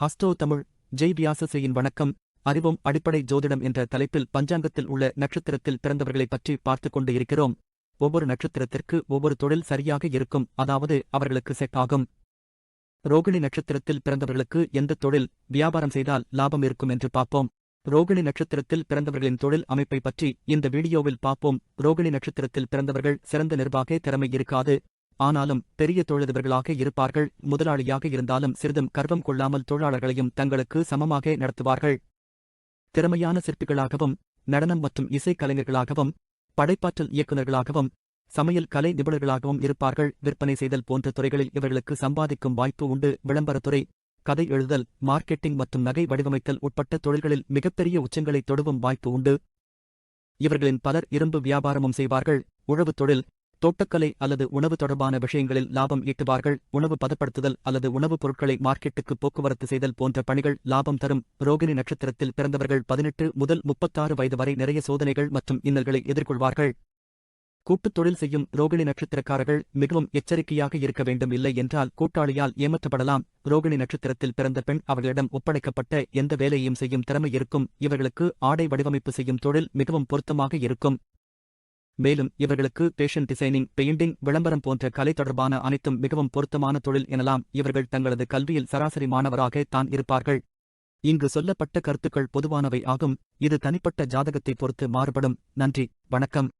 ஹஸ்டோ தமிழ் ஜெய் வியாசசேயின் வணக்கம். அறிவும் அடிப்படை ஜோதிடம் என்ற தலைப்பில் பஞ்சாங்கத்தில் உள்ள நட்சத்திரத்தில் பிறந்தவர்களைப் பற்றி பார்த்துக் கொண்டு இருக்கிறோம். ஒவ்வொரு நட்சத்திரத்திற்கு ஒவ்வொரு தொழில் சரியாக இருக்கும் அதாவது அவர்களுக்கு செட் ஆகும். ரோகிணி நட்சத்திரத்தில் பிறந்தவர்களுக்கு எந்த தொழில் வியாபாரம் செய்தால் லாபம் இருக்கும் என்று பார்ப்போம். ரோகிணி நட்சத்திரத்தில் பிறந்தவர்களின் தொழில் அமைப்பை பற்றி இந்த வீடியோவில் பார்ப்போம். ரோகிணி நட்சத்திரத்தில் பிறந்தவர்கள் சிறந்த நிர்வாக திறமை இருக்காது. ஆனாலும் பெரிய தொழிலதிபர்களாக இருப்பார்கள் முதலாளியாக இருந்தாலும் சிறிதும் கர்வம் கொள்ளாமல் தொழிலாளர்களையும் தங்களுக்கு சமமாக நடத்துவார்கள். திறமையான சிற்பிகளாகவும் நடனம் மற்றும் இசைக்கலைஞர்களாகவும் படைப்பாற்றல் இயக்குநர்களாகவும் சமையல் கலை நிபுணர்களாகவும் இருப்பார்கள். விற்பனை செய்தல் போன்ற துறைகளில் இவர்களுக்கு சம்பாதிக்கும் வாய்ப்பு உண்டு. விளம்பரத்துறை கதை எழுதல் மார்க்கெட்டிங் மற்றும் நகை வடிவமைத்தல் உட்பட்ட தொழில்களில் மிகப்பெரிய உச்சங்களை தொடுவும் வாய்ப்பு உண்டு. இவர்களின் பலர் இரும்பு வியாபாரமும் செய்வார்கள். உழவு தொழில் தோட்டக்கலை அல்லது உணவு தொடர்பான விஷயங்களில் லாபம் ஈட்டுவார்கள். உணவு பதப்படுத்துதல் அல்லது உணவுப் பொருட்களை மார்க்கெட்டுக்கு போக்குவரத்து செய்தல் போன்ற பணிகள் லாபம் தரும். ரோகிணி நட்சத்திரத்தில் பிறந்தவர்கள் பதினெட்டு முதல் முப்பத்தாறு வயது வரை நிறைய சோதனைகள் மற்றும் இன்னல்களை எதிர்கொள்வார்கள். கூட்டுத் தொழில் செய்யும் ரோகிணி நட்சத்திரக்காரர்கள் மிகவும் எச்சரிக்கையாக இருக்க வேண்டும். இல்லை என்றால் கூட்டாளியால் ஏமாற்றப்படலாம். ரோகிணி நட்சத்திரத்தில் பிறந்த பெண் அவர்களிடம் ஒப்படைக்கப்பட்ட எந்த வேலையையும் செய்யும் திறமை இருக்கும். இவர்களுக்கு ஆடை வடிவமைப்பு செய்யும் தொழில் மிகவும் பொருத்தமாக இருக்கும். மேலும் இவர்களுக்கு பேஷன் டிசைனிங் பெயிண்டிங் விளம்பரம் போன்ற கலை தொடர்பான அனைத்தும் மிகவும் பொருத்தமான தொழில் எனலாம். இவர்கள் தங்களது கல்வியில் சராசரி மாணவராக தான் இருப்பார்கள். இங்கு சொல்லப்பட்ட கருத்துக்கள் பொதுவானவை ஆகும். இது தனிப்பட்ட ஜாதகத்தை பொறுத்து மாறுபடும். நன்றி. வணக்கம்.